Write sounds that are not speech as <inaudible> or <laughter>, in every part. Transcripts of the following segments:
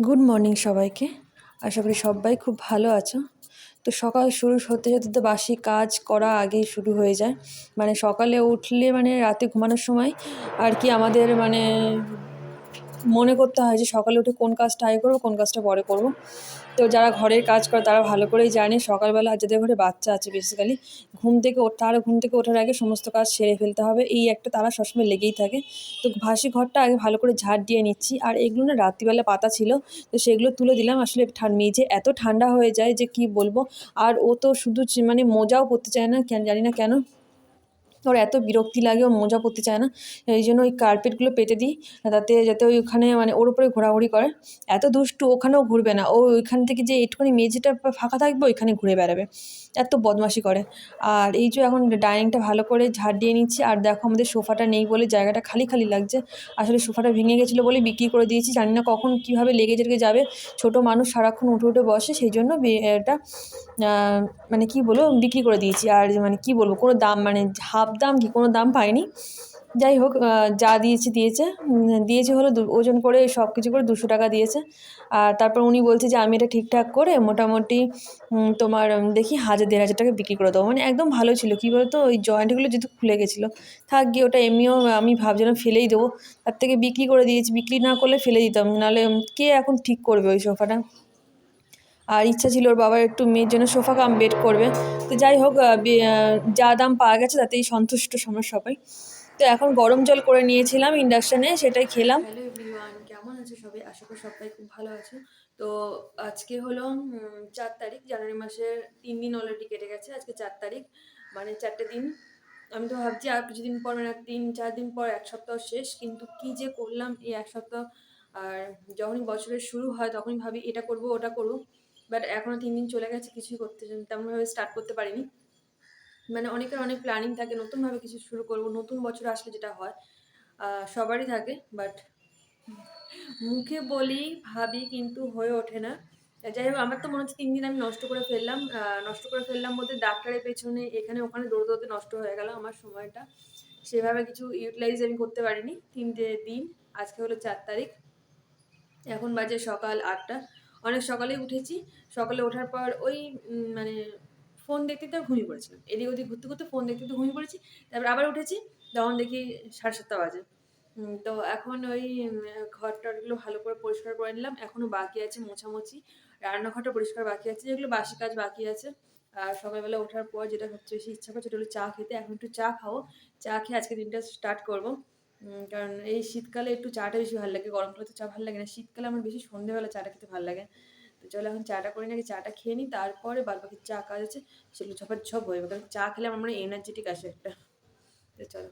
Good morning সবাইকে। আশা করি সবাই খুব ভালো আছো। তো সকাল শুরু হতে হতে তো বাসি কাজ করা আগেই শুরু হয়ে যায়। মানে সকালে উঠলে মানে রাতে ঘুমানোর সময় আর কি আমাদের মানে মনে করতে হয় যে সকালে উঠে কোন কাজটা আগে করব, কোন কাজটা পরে করব। তো যারা ঘরের কাজ করে তারা ভালো করেই জানে, সকালবেলা যাদের ঘরে বাচ্চা আছে বেসিক্যালি ঘুম থেকে তারা ঘুম থেকে ওঠার আগে সমস্ত কাজ সেরে ফেলতে হবে। এই একটা তারা সবসময় লেগেই থাকে। তো ভাসি ঘরটা আগে ভালো করে ঝাড় দিয়ে নিচ্ছি। আর এগুলো না রাত্রিবেলা পাতা ছিল, তো সেগুলো তুলে দিলাম। আসলে মেঝে এত ঠান্ডা হয়ে যায় যে কি বলব? আর ও তো শুধু মানে মোজাও পরতে চায় না, কেন জানি না কেন। ওর এত বিরক্তি লাগে, ও মোজা পরতে চায় না, এই জন্য ওই কার্পেটগুলো পেতে দিই, তাতে যাতে ওই ওখানে মানে ওর উপরে ঘোরাঘুরি করে। এত দুষ্টু ওখানেও ঘুরবে না, ও ওইখান থেকে যে একটুখানি মেঝেটা ফাঁকা থাকবে, ওইখানে ঘুরে বেড়াবে, এত বদমাশি করে। আর এই যে এখন ডাইনিংটা ভালো করে ঝাড় দিয়ে নিচ্ছি, আর দেখো আমাদের সোফাটা নেই বলে জায়গাটা খালি খালি লাগছে, আসলে সোফাটা ভেঙে গেছিল বলে বিক্রি করে দিয়েছি, জানি না কখন কীভাবে লেগে জেগে যাবে, ছোট মানুষ সারাক্ষণ উঠে উঠে বসে, সেই জন্য এটা মানে কি বলব, বিক্রি করে দিয়েছি, আর মানে কি বলব, কোনো দাম মানে হাফ দাম কি, কোনো দাম পাইনি। যাই হোক যা দিয়েছে দিয়েছে। দিয়েছে হলো ওজন করে সব কিছু করে দুশো টাকা দিয়েছে। আর তারপর উনি বলছে যে, আমি এটা ঠিকঠাক করে মোটামুটি তোমার দেখি হাজার, দেড় হাজার টাকা বিক্রি করে দেবো। মানে একদম ভালো ছিল। কী বলতো, ওই জয়েন্টগুলো যেহেতু খুলে গেছিল। থাক গিয়ে ওটা এমনিও আমি ভাবছিলাম ফেলেই দেবো। তার থেকে বিক্রি করে দিয়েছি। বিক্রি না করলে ফেলে দিতাম। নাহলে কে এখন ঠিক করবে ওই সোফাটা? আর ইচ্ছা ছিল ওর বাবার একটু মেয়ের জন্য সোফা কাম বেড করবে। তো যাই হোক যা দাম পাওয়া গেছে তাতেই সন্তুষ্ট সময় সবাই। তো এখন গরম জল করে নিয়েছিলাম ইন্ডাকশানে সেটাই খেলাম। কেমন আছে সবাই? আশা করি সবাই খুব ভালো আছে। তো আজকে হলো চার তারিখ, জানুয়ারি মাসের তিন দিন অলরেডি কেটে গেছে, আজকে চার তারিখ মানে চারটে দিন। আমি তো ভাবছি আর কিছুদিন পর মানে তিন, চার দিন পর এক সপ্তাহ শেষ, কিন্তু কি যে করলাম এই এক সপ্তাহ, আর যখনই বছরের শুরু হয়, তখনই ভাবি এটা করব, ওটা করব। বাট এখনও তিন দিন চলে গেছে, কিছুই করতে তেমনভাবে স্টার্ট করতে পারিনি। মানে অনেকের অনেক প্ল্যানিং থাকে, নতুনভাবে কিছু শুরু করব, নতুন বছর আসলে যেটা হয় সবারই থাকে। বাট মুখে বলি, ভাবি কিন্তু হয়ে ওঠে না। যাই হোক, আমার তো মনে হচ্ছে তিন দিন আমি নষ্ট করে ফেললাম। নষ্ট করে ফেললাম বলতে ডাক্তারের পেছনে, এখানে ওখানে দৌড়তে দৌড়তে নষ্ট হয়ে গেল আমার সময়টা। সেভাবে কিছু ইউটিলাইজ আমি করতে পারিনি। তিনটে দিন, আজকে হলো চার তারিখ। এখন বাজে সকাল আটটা। অনেক সকালে উঠেছি। সকালে ওঠার পর ওই মানে ফোন দেখতে দেখতে ঘুমিয়ে পড়েছিলাম। এদিক ওদিক ঘুরতে ঘুরতে ফোন দেখতে তো ঘুমিয়ে পড়েছি। তারপর আবার উঠেছি, তখন দেখি সাড়ে সাতটা বাজে। তো এখন ওই ঘর টরগুলো ভালো করে পরিষ্কার করে নিলাম। এখনও বাকি আছে মোছামুছি। রান্নাঘরটা পরিষ্কার বাকি আছে। যেগুলো বাসি কাজ বাকি আছে। আর সকালবেলা ওঠার পর যেটা সবচেয়ে বেশি ইচ্ছা করছে সেটা হলো চা খেতে। এখন একটু চা খাব। চা খেয়ে আজকে দিনটা স্টার্ট করব। কারণ এই শীতকালে একটু চাটা বেশি ভালো লাগে, গরমকালে তো চা ভালো লাগে না। শীতকালে আমার বেশি সন্ধ্যেবেলা চাটা খেতে ভালো লাগে তো চলো এখন চাটা করি নাকি চাটা খেয়ে নিই, তারপরে বাদ বাকি চা কাজ আছে সেগুলো ঝপার ঝপ হয়ে কারণ চা খেলে আমার মনে এনার্জেটিক আসে একটা। তো চলো।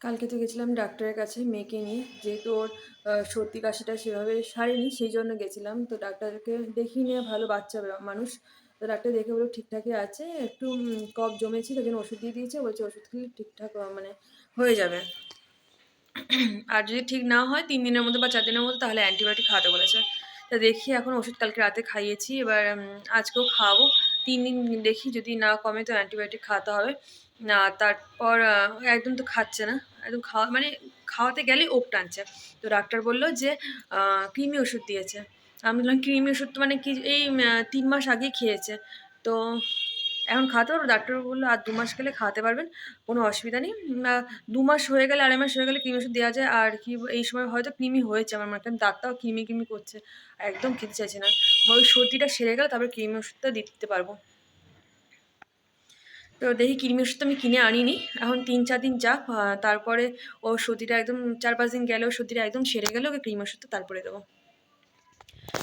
কালকে তো গেছিলাম ডাক্তারের কাছে মেয়েকে নিয়ে। যেহেতু ওর সর্দি কাশিটা সেভাবে সারেনি, সেই জন্য গেছিলাম। তো ডাক্তারকে দেখিয়ে নিয়ে ভালো বাচ্চা মানুষ। তো ডাক্তার দেখে বলো ঠিকঠাকই আছে, একটু কফ জমেছে তাই জন্য ওষুধ দিয়ে দিয়েছে, বলছে ওষুধ খেলে ঠিকঠাক মানে হয়ে যাবে। আর যদি ঠিক না হয়, তিন দিনের মধ্যে বা চার দিনের মধ্যে তাহলে অ্যান্টিবায়োটিক খাওয়াতে বলেছে। তা দেখি এখন ওষুধ কালকে রাতে খাইয়েছি, এবার আজকেও খাওয়াবো। তিন দিন দেখি যদি না কমে তো অ্যান্টিবায়োটিক খাওয়াতে হবে। না, তারপর একদম তো খাচ্ছে না, একদম খাওয়া মানে খাওয়াতে গেলে ওক টানছে। তো ডাক্তার বলল যে কৃমি ওষুধ দিয়েছে। আমি বললাম কৃমি ওষুধ তো মানে কি এই তিন মাস আগেই খেয়েছে। তো এখন খাওয়াতে পারব? ডাক্তার বলল, আর দু মাস গেলে খাওয়াতে পারবেন, কোনো অসুবিধা নেই। দু মাস হয়ে গেলে, আড়াই মাস হয়ে গেলে কৃমি ওষুধ দেওয়া যায়। আর কি, এই সময় হয়তো কৃমি হয়েছে আমার মানে দাঁতটাও কৃমি কৃমি করছে, একদম খেতে চাইছে না। ওই সর্দিটা সেরে গেলে তারপরে কৃমি ওষুধটা দিতে পারব। তো দেখি কৃমি ওষুধ আমি কিনে আনিনি। এখন তিন, চার দিন যাক তারপরে ও সর্দিটা একদম, চার পাঁচ দিন গেলেও সর্দিটা একদম সেরে গেলে ওকে কৃমি ওষুধটা তারপরে দেবো।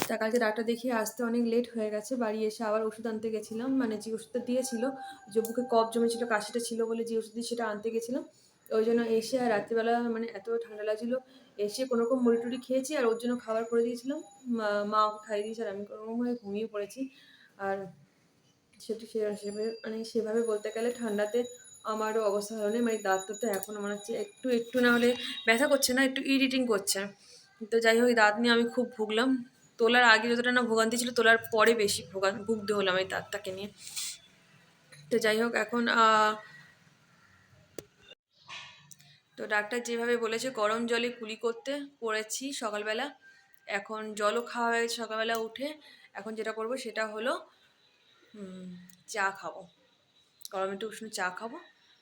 তা কালকে ডাক্তার দেখিয়ে আসতে অনেক লেট হয়ে গেছে। বাড়ি এসে আবার ওষুধ আনতে গেছিলাম মানে যে ওষুধটা দিয়েছিল যে বুকে কফ জমেছিল, কাশিটা ছিল বলে যে ওষুধ সেটা আনতে গেছিলাম। ওই জন্য এসে আর রাত্রিবেলা মানে এত ঠান্ডা লাগছিল, এসে কোনো রকম মুড়ি টুড়ি খেয়েছি আর ওর জন্য খাবার করে দিয়েছিলাম। মা ওকে খাইয়ে দিয়েছে আর আমি কোনো হয়ে ঘুমিয়ে পড়েছি। আর সেটি সেভাবে মানে সেভাবে বলতে গেলে ঠান্ডাতে আমারও অবস্থা ভালো নেই। মানে দাঁতটা তো এখন মনে হচ্ছে একটু একটু না হলে ব্যথা করছে না, একটু ইরিটিং করছে। তো যাই হোক দাঁত নিয়ে আমি খুব ভুগলাম। তোলার আগে যতটা না ভোগান্তি ছিল, তোলার পরে বেশি ভোগান, ভুগতে হলাম এই দাঁতটাকে নিয়ে। তো যাই হোক, এখন তো ডাক্তার যেভাবে বলেছে, গরম জলে কুলি করতে করেছি সকালবেলা। এখন জলও খাওয়া হয়ে গেছে সকালবেলা উঠে। এখন যেটা করব, সেটা হলো চা খাব। গরম একটু উষ্ণ চা খাব।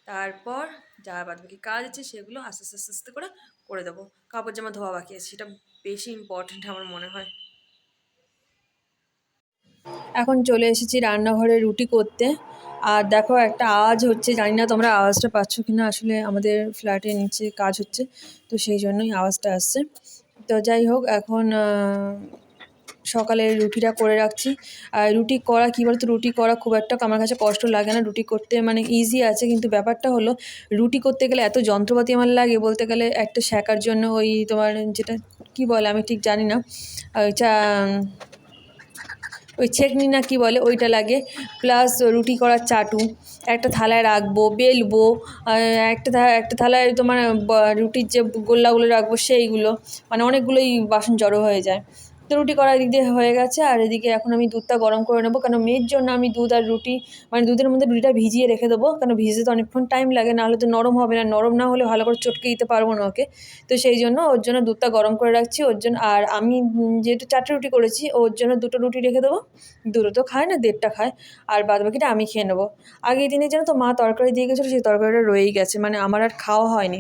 তারপর যা বাদ বাকি কাজ আছে, সেগুলো আস্তে আস্তে আস্তে করে করে দেবো। কাপড় জামা ধোয়া বাকি আছে, সেটা বেশি ইম্পর্ট্যান্ট আমার মনে হয়। এখন চলে এসেছি রান্নাঘরে রুটি করতে। আর দেখো একটা আওয়াজ হচ্ছে, জানি না তোমরা আওয়াজটা পাচ্ছ কি না আসলে আমাদের ফ্ল্যাটের নিচে কাজ হচ্ছে, তো সেই জন্যই আওয়াজটা আসছে। তো যাই হোক, এখন সকালে রুটিটা করে রাখছি। আর রুটি করা, কী বলতো, রুটি করা খুব একটা আমার কাছে কষ্ট লাগে না। রুটি করতে মানে ইজি আছে, কিন্তু ব্যাপারটা হলো, রুটি করতে গেলে এত যন্ত্রপাতি আমার লাগে বলতে গেলে একটা শেখার জন্য ওই তোমার যেটা, কি বলে আমি ঠিক জানি না ওই চা ওই ছেকনি না কি বলে, ওইটা লাগে। প্লাস রুটি করার চাটু, একটা থালায় রাখব, বেলবো একটা একটা থালায় তোমার রুটির যে গোল্লাগুলো রাখব সেইগুলো মানে অনেকগুলোই বাসন জড়ো হয়ে যায়। তো রুটি করা এদিক দিয়ে হয়ে গেছে, আর এদিকে এখন আমি দুধটা গরম করে নেব। কারণ মেয়ের জন্য আমি দুধ আর রুটি মানে দুধের মধ্যে রুটিটা ভিজিয়ে রেখে দেবো। কারণ ভিজতে তো অনেকক্ষণ টাইম লাগে, নাহলে তো নরম হবে না। নরম না হলে ভালো করে চটকে দিতে পারব না ওকে। তো সেই জন্য ওর জন্য দুধটা গরম করে রাখছি। ওর জন্য, আর আমি যেহেতু চারটে রুটি করেছি, ওর জন্য দুটো রুটি রেখে দেবো। দুটো তো খায় না, দেড়টা খায়। আর বাদ বাকিটা আমি খেয়ে নেব। আগের দিনে যেন তো মা তরকারি দিয়ে গেছিল, সেই তরকারিটা রয়েই গেছে। মানে আমার আর খাওয়া হয়নি।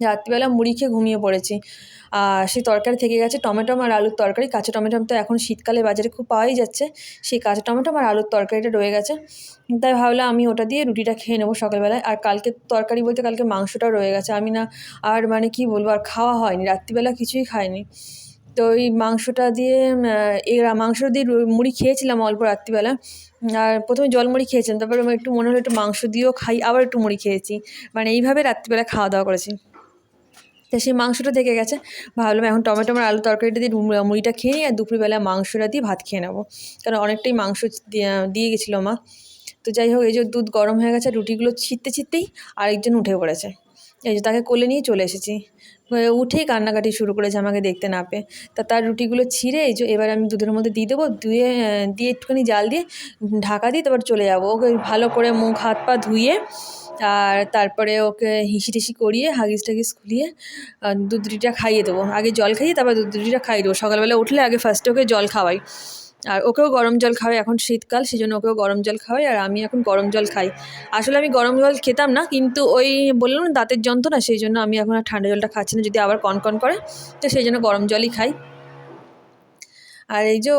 রাত্রিবেলা মুড়ি খেয়ে ঘুমিয়ে পড়েছি। আর সেই তরকারি থেকে গেছে টমেটো আর আলুর তরকারি। কাঁচা টমেটো তো এখন শীতকালে বাজারে খুব পাওয়াই যাচ্ছে। সেই কাঁচা টমেটো আর আলুর তরকারিটা রয়ে গেছে। তাই ভাবলাম আমি ওটা দিয়ে রুটিটা খেয়ে নেব সকালবেলায়। আর কালকে তরকারি বলতে কালকে মাংসটাও রয়ে গেছে। আমি না আর মানে কি বলব, আর খাওয়া হয়নি। রাত্রিবেলা কিছুই খাইনি। তো ওই মাংসটা দিয়ে এই মাংস দিয়ে মুড়ি খেয়েছিলাম অল্প রাত্রিবেলা। আর প্রথমে জল মুড়ি খেয়েছিলাম। তারপরে আমার একটু মনে হলো একটু মাংস দিয়েও খাই, আবার একটু মুড়ি খেয়েছি। মানে এইভাবে রাত্রিবেলা খাওয়া দাওয়া করেছি। তা সেই মাংসটা থেকে গেছে। ভাবলাম এখন টমেটো আর আলু তরকারিটা দিয়ে মুড়িটা খেয়ে নিই, আর দুপুরবেলা মাংসটা দিয়ে ভাত খেয়ে নেব। কারণ অনেকটাই মাংস দিয়ে দিয়ে গেছিল মা। তো যাই হোক, এই যে দুধ গরম হয়ে গেছে, রুটিগুলো ছিটতে ছিটতেই আরেকজন উঠে পড়েছে। এই যে তাকে কোলে নিয়ে চলে এসেছি। উঠেই কান্নাকাটি শুরু করেছে আমাকে দেখতে না পেয়ে। তা তার রুটিগুলো ছিঁড়ে এই যে এবার আমি দুধের মধ্যে দিয়ে দেবো, ধুয়ে দিয়ে একটুখানি জাল দিয়ে ঢাকা দিয়ে তারপর চলে যাব। ওকে ভালো করে মুখ, হাত, পা ধুয়ে আর তারপরে ওকে হিসি টিসি করিয়ে, হাগিস টাগিস খুলিয়ে দুধ খাইয়ে দেবো। আগে জল খাইয়ে, তারপর দুধ খাইয়ে দেবো। সকালবেলা উঠলে আগে ফার্স্টে ওকে জল খাওয়াই। আর ওকেও গরম জল খাওয়াই এখন শীতকাল সেই জন্য ওকেও গরম জল খাওয়াই, আর আমি এখন গরম জল খাই। আসলে আমি গরম জল খেতাম না, কিন্তু ওই বললাম না, দাঁতের যন্ত্রণা, সেই জন্য আমি এখন আর ঠান্ডা জলটা খাচ্ছি না। যদি আবার কনকন করে, তো সেই জন্য গরম জলই খাই। আর এই যে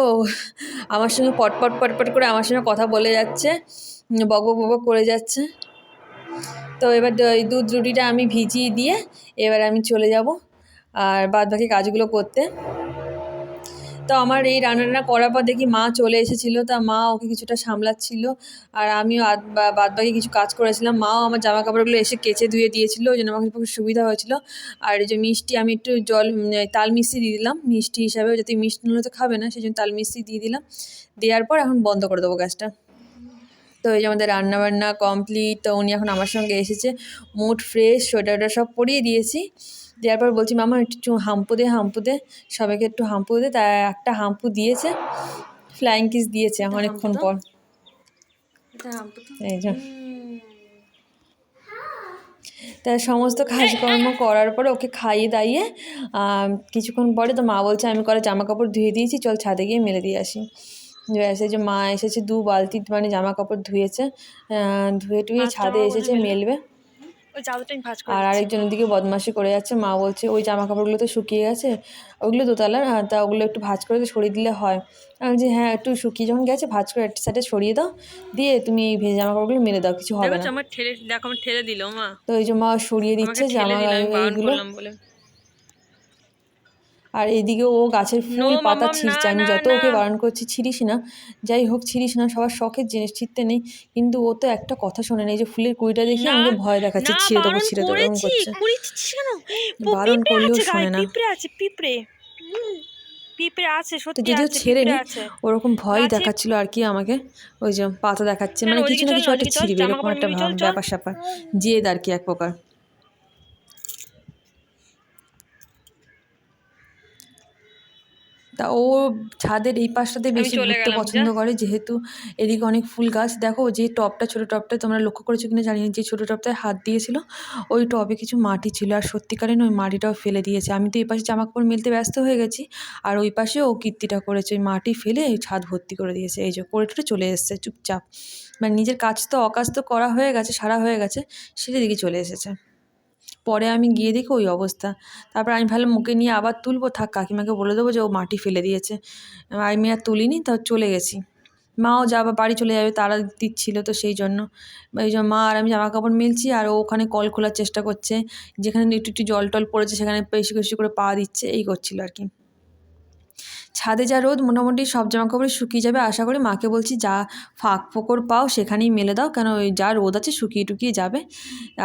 আমার সঙ্গে পটপট পটপট করে আমার সঙ্গে কথা বলে যাচ্ছে বক বক করে যাচ্ছে। তো এবার এই দুধ রুটিটা আমি ভিজিয়ে দিয়ে এবার আমি চলে যাব আর বাদ বাকি কাজগুলো করতে। তো আমার এই রান্নাটা করার পর দেখি মা চলে এসেছিল, তা মা ওকে কিছুটা সামলাচ্ছিল আর আমিও আদ- বা- বাদ বাকি কিছু কাজ করেছিলাম। মাও আমার জামা কাপড়গুলো এসে কেচে ধুয়ে দিয়েছিলো, ওই জন্য আমার খুব সুবিধা হয়েছিল। আর এই যে মিষ্টি, আমি একটু জল তাল মিষ্টি দিয়ে দিলাম, মিষ্টি হিসাবে যাতে মিষ্টি নিলে তো খাবে না, সেই জন্য তাল মিষ্টি দিয়ে দিলাম। দেওয়ার পর এখন বন্ধ করে দেবো গ্যাসটা। তো এই যে আমাদের রান্না বান্না কমপ্লিট তো উনি এখন আমার সঙ্গে এসেছে। মুড ফ্রেশ সোয়েটারটা সব পরিয়ে দিয়েছি। দেওয়ার পর বলছি মামা একটু হাম্পু দে হাম্পু দে। সবাইকে একটু হাম্পু দে। তা একটা হাম্পু দিয়েছে। ফ্লাইং কিস দিয়েছে অনেকক্ষণ পর। এই যে। তা সমস্ত কাজকর্ম করার পরে ওকে খাইয়ে দাইয়ে কিছুক্ষণ পরে তো মা বলছে আমি করা জামা কাপড় ধুয়ে দিয়েছি চল ছাদে গিয়ে মেলে দিয়ে আসি। এই যে মা এসেছে দু বালতি মানে জামা কাপড় ধুয়েছে ধুয়ে টুয়ে ছাদে এসেছে মেলবে। আর আরেকজন দিকে বদমাশি করে যাচ্ছে মা বলছে ওই জামা কাপড়গুলো তো শুকিয়ে গেছে ওগুলো দোতলার তা ওগুলো একটু ভাজ করে সরিয়ে দিলে হয়। আমি বলছি হ্যাঁ একটু শুকিয়ে যখন গেছে ভাজ করে একটা সাইডে সরিয়ে দাও দিয়ে তুমি এই ভেজে জামা কাপড়গুলো মেরে দাও কিছু হবে না। আমার ঠেলে দেখো আমার ঠেলে দিল মা। তো ওই যে মা সরিয়ে দিচ্ছে জামা এইগুলো। আর এইদিকে ও গাছের ফুল পাতা ছিঁড়ছে। আমি যত ওকে বারণ করছি ছিঁড়িস না। যাই হোক ছিঁড়িস না সবার শখের জিনিস ছিঁড়তে নেই। কিন্তু ও তো একটা কথা শোনে না এই যে ফুলের কুড়িটা দেখে আমাকে ভয় দেখাচ্ছে ছিঁড়ে দেবো ছিঁড়ে দেবো এরকম করছে। <laughs> বারণ করলেও শোনে না। পিঁপড়ে আছে পিঁপড়ে। পিঁপড়ে আছে সত্যি যদিও ছেড়ে নি ওরকম ভয় দেখাচ্ছিল আর কি আমাকে। ওই যে পাতা দেখাচ্ছে। মানে কিছু না কিছু একটা ছিঁড়বে এরকম একটা। ব্যাপার স্যাপার জেদ আর কি এক প্রকার। তা ও ছাদের এই পাশটাতে বেশি ঘুরতে পছন্দ করে যেহেতু এদিকে অনেক ফুল গাছ। দেখো যে টবটা ছোটো টবটা তোমরা লক্ষ্য করেছ কিনা জানি না যে ছোটো টবটায় হাত দিয়েছিল ওই টবে কিছু মাটি ছিল। আর সত্যিকারের ওই মাটিটাও ফেলে দিয়েছে। আমি তো এই পাশে জামা কাপড় মেলতে ব্যস্ত হয়ে গেছি আর ওই পাশে ও কীর্তিটা করেছে। ওই মাটি ফেলে ছাদ ভর্তি করে দিয়েছে। এই যে করে টরে চলে এসেছে চুপচাপ। মানে নিজের কাজ তো অকাজ তো করা হয়ে গেছে সারা হয়ে গেছে সেটা দিকে চলে এসেছে। পরে আমি গিয়ে দেখি ওই অবস্থা। তারপর আমি ভাবলাম মুখে নিয়ে আবার তুলবো? থাক, কাকিমাকে বলে দেবো যে ও মাটি ফেলে দিয়েছে। আমি আর তুলিনি, তো চলে গেছি। মাও যা বা বাড়ি চলে যাবে, তারা দিচ্ছিল তো সেই জন্য। এই জন্য মা আর আমি জামা কাপড় মেলছি, আর ওখানে কল খোলার চেষ্টা করছে। যেখানে একটু একটু জল টল পড়েছে, সেখানে বেশি বেশি করে পা দিচ্ছে, এই করছিল আর কি। ছাদে যা রোদ, মোটামুটি সব জামা কাপড়ই শুকিয়ে যাবে। আশা করি মাকে বলছি, যা ফাঁক ফোকর পাও, সেখানেই মেলে দাও। কেন ওই যা রোদ আছে, শুকিয়ে টুকিয়ে যাবে।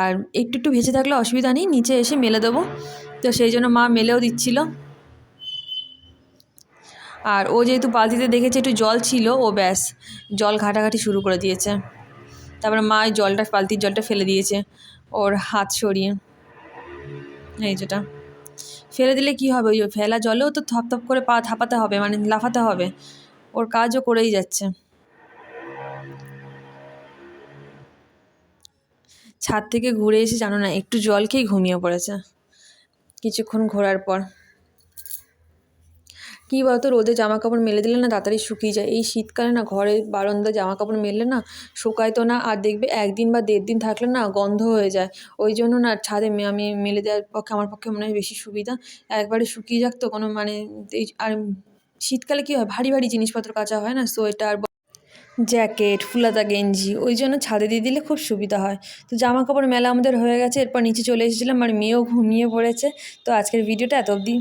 আর একটু একটু ভেজে থাকলে অসুবিধা নেই, নিচে এসে মেলে দেবো। তো সেই জন্য মা মেলেও দিচ্ছিল। আর ও যেহেতু বালতিতে দেখেছে, একটু জল ছিল, ও ব্যাস, জল ঘাটাঘাটি শুরু করে দিয়েছে। তারপরে মা জলটা, বালতির জলটা ফেলে দিয়েছে, ওর হাত সরিয়ে। এই যেটা। ফেলে দিলে কি হবে? ওই ফেলা জলেও তো থপ থপ করে পা থাপাতে হবে মানে লাফাতে হবে। ওর কাজও করেই যাচ্ছে। ছাদ থেকে ঘুরে এসে জানো না, একটু জল খেয়ে ঘুমিয়ে পড়েছে। কিছুক্ষণ ঘোরার পর। কী বলতো, রোদে জামা কাপড় মেলে দিলে না তাড়াতাড়ি শুকিয়ে যায়। এই শীতকালে না ঘরে বারান্দা জামা কাপড় মেললে না শুকায় তো না, আর দেখবে একদিন বা দেড় দিন থাকলে না গন্ধ হয়ে যায়। ওই জন্য না ছাদে আমি মেলে দেওয়ার পক্ষে আমার পক্ষে মনে হয় বেশি সুবিধা। একবারে শুকিয়ে যাক তো কোনো মানে এই আর শীতকালে কী হয়, ভারী ভারী জিনিসপত্র কাচা হয় না, সোয়েটার জ্যাকেট, ফুলাতা গেঞ্জি, ওই জন্য ছাদে দিয়ে দিলে খুব সুবিধা হয়। তো জামা কাপড় মেলা আমাদের হয়ে গেছে, এরপর নিচে চলে এসেছিলাম, আর মেয়েও ঘুমিয়ে পড়েছে। তো আজকের ভিডিওটা এত অবধি।